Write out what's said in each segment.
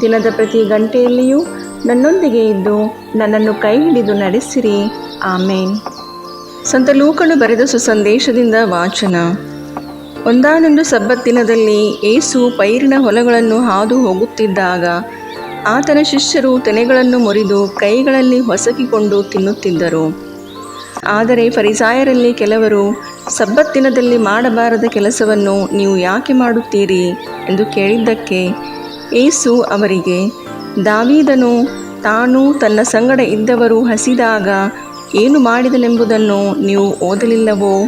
ದಿನದ ಪ್ರತಿ ಗಂಟೆಯಲ್ಲಿಯೂ ನನ್ನೊಂದಿಗೆ ಇದ್ದು ನನ್ನನ್ನು ಕೈ ಹಿಡಿದು ನಡೆಸಿರಿ. ಆಮೇನ್. ಸಂತ ಲೂಕನು ಬರೆದ ಸುಸಂದೇಶದಿಂದ ವಾಚನ. ಒಂದಾನೊಂದು ಸಬ್ಬತ್ತಿನದಲ್ಲಿ ಏಸು ಪೈರಿನ ಹೊಲಗಳನ್ನು ಹಾದು ಹೋಗುತ್ತಿದ್ದಾಗ ಆತನ ಶಿಷ್ಯರು ತೆನೆಗಳನ್ನು ಮುರಿದು ಕೈಗಳಲ್ಲಿ ಹೊಸಕಿಕೊಂಡು ತಿನ್ನುತ್ತಿದ್ದರು. ಆದರೆ ಫರಿಸಾಯರಲ್ಲಿ ಕೆಲವರು ಸಬ್ಬತ್ತಿನದಲ್ಲಿ ಮಾಡಬಾರದ ಕೆಲಸವನ್ನು ನೀವು ಯಾಕೆ ಮಾಡುತ್ತೀರಿ ಎಂದು ಕೇಳಿದ್ದಕ್ಕೆ ಏಸು ಅವರಿಗೆ, ದಾವೀದನು ತಾನು ತನ್ನ ಸಂಗಡ ಇದ್ದವರು ಹಸಿದಾಗ ಏನು ಮಾಡಿದನೆಂಬುದನ್ನು ನೀವು ಓದಲಿಲ್ಲವೋ?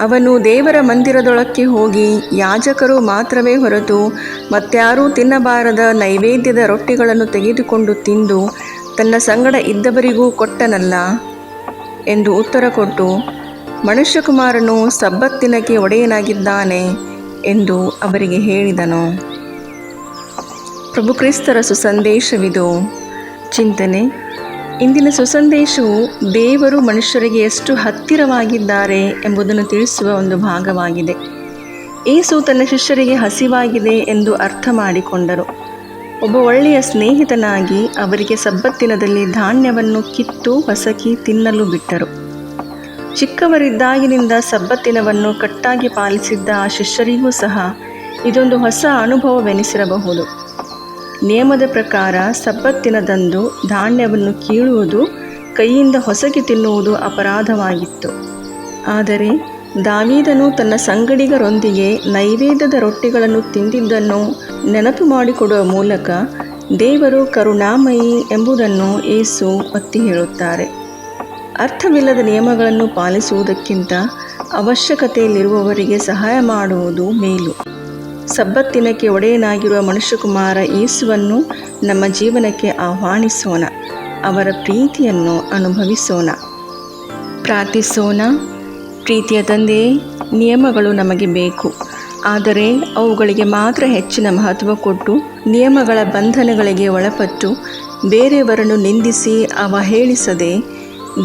ಅವನು ದೇವರ ಮಂದಿರದೊಳಕ್ಕೆ ಹೋಗಿ ಯಾಜಕರು ಮಾತ್ರವೇ ಹೊರತು ಮತ್ತಾರೂ ತಿನ್ನಬಾರದ ನೈವೇದ್ಯದ ರೊಟ್ಟಿಗಳನ್ನು ತೆಗೆದುಕೊಂಡು ತಿಂದು ತನ್ನ ಸಂಗಡ ಇದ್ದವರಿಗೂ ಕೊಟ್ಟನಲ್ಲ? ಎಂದು ಉತ್ತರ ಕೊಟ್ಟು, ಮನುಷ್ಯಕುಮಾರನು ಸಬ್ಬತ್ತಿನಕ್ಕೆ ಒಡೆಯನಾಗಿದ್ದಾನೆ ಎಂದು ಅವರಿಗೆ ಹೇಳಿದನು. ಪ್ರಭು ಕ್ರಿಸ್ತರ ಸುಸಂದೇಶವಿದು. ಚಿಂತನೆ, ಇಂದಿನ ಸುಸಂದೇಶವು ದೇವರು ಮನುಷ್ಯರಿಗೆ ಎಷ್ಟು ಹತ್ತಿರವಾಗಿದ್ದಾರೆ ಎಂಬುದನ್ನು ತಿಳಿಸುವ ಒಂದು ಭಾಗವಾಗಿದೆ. ಏಸು ತನ್ನ ಶಿಷ್ಯರಿಗೆ ಹಸಿವಾಗಿದೆ ಎಂದು ಅರ್ಥ ಮಾಡಿಕೊಂಡರು. ಒಬ್ಬ ಒಳ್ಳೆಯ ಸ್ನೇಹಿತನಾಗಿ ಅವರಿಗೆ ಸಬ್ಬತ್ತಿನದಲ್ಲಿ ಧಾನ್ಯವನ್ನು ಕಿತ್ತು ಹೊಸಕಿ ತಿನ್ನಲು ಬಿಟ್ಟರು. ಚಿಕ್ಕವರಿದ್ದಾಗಿನಿಂದ ಸಬ್ಬತ್ತಿನವನ್ನು ಕಟ್ಟಾಗಿ ಪಾಲಿಸಿದ್ದ ಆ ಶಿಷ್ಯರಿಗೂ ಸಹ ಇದೊಂದು ಹೊಸ ಅನುಭವವೆನಿಸಿರಬಹುದು. ನಿಯಮದ ಪ್ರಕಾರ ಸಬ್ಬತ್ತಿನದಂದು ಧಾನ್ಯವನ್ನು ಕೀಳುವುದು, ಕೈಯಿಂದ ಹೊಸಗಿ ತಿನ್ನುವುದು ಅಪರಾಧವಾಗಿತ್ತು. ಆದರೆ ದಾವೀದನು ತನ್ನ ಸಂಗಡಿಗರೊಂದಿಗೆ ನೈವೇದ್ಯದ ರೊಟ್ಟಿಗಳನ್ನು ತಿಂದಿದ್ದನ್ನು ನೆನಪು ಮಾಡಿಕೊಡುವ ಮೂಲಕ ದೇವರು ಕರುಣಾಮಯಿ ಎಂಬುದನ್ನು ಏಸು ಒತ್ತಿ ಹೇಳುತ್ತಾರೆ. ಅರ್ಥವಿಲ್ಲದ ನಿಯಮಗಳನ್ನು ಪಾಲಿಸುವುದಕ್ಕಿಂತ ಅವಶ್ಯಕತೆಯಲ್ಲಿರುವವರಿಗೆ ಸಹಾಯ ಮಾಡುವುದು ಮೇಲು. ಸಬ್ಬತ್ತಿನಕ್ಕೆ ಒಡೆಯನಾಗಿರುವ ಮನುಷ್ಯಕುಮಾರ ಯೇಸುವನ್ನು ನಮ್ಮ ಜೀವನಕ್ಕೆ ಆಹ್ವಾನಿಸೋಣ. ಅವರ ಪ್ರೀತಿಯನ್ನು ಅನುಭವಿಸೋಣ. ಪ್ರಾರ್ಥಿಸೋಣ. ಪ್ರೀತಿಯ ತಂದೆ, ನಿಯಮಗಳು ನಮಗೆ ಬೇಕು. ಆದರೆ ಅವುಗಳಿಗೆ ಮಾತ್ರ ಹೆಚ್ಚಿನ ಮಹತ್ವ ಕೊಟ್ಟು, ನಿಯಮಗಳ ಬಂಧನಗಳಿಗೆ ಒಳಪಟ್ಟು, ಬೇರೆಯವರನ್ನು ನಿಂದಿಸಿ ಅವಹೇಳಿಸದೆ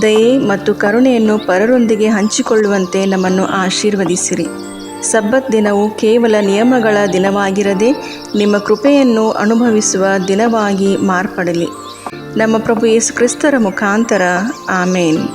ದಯೆ ಮತ್ತು ಕರುಣೆಯನ್ನು ಪರರೊಂದಿಗೆ ಹಂಚಿಕೊಳ್ಳುವಂತೆ ನಮ್ಮನ್ನು ಆಶೀರ್ವದಿಸಿರಿ. ಸಬ್ಬತ್ ದಿನವು ಕೇವಲ ನಿಯಮಗಳ ದಿನವಾಗಿರದೆ ನಿಮ್ಮ ಕೃಪೆಯನ್ನು ಅನುಭವಿಸುವ ದಿನವಾಗಿ ಮಾರ್ಪಡಲಿ. ನಮ್ಮ ಪ್ರಭು ಯೇಸು ಕ್ರಿಸ್ತರ ಮುಖಾಂತರ. ಆಮೇನ್.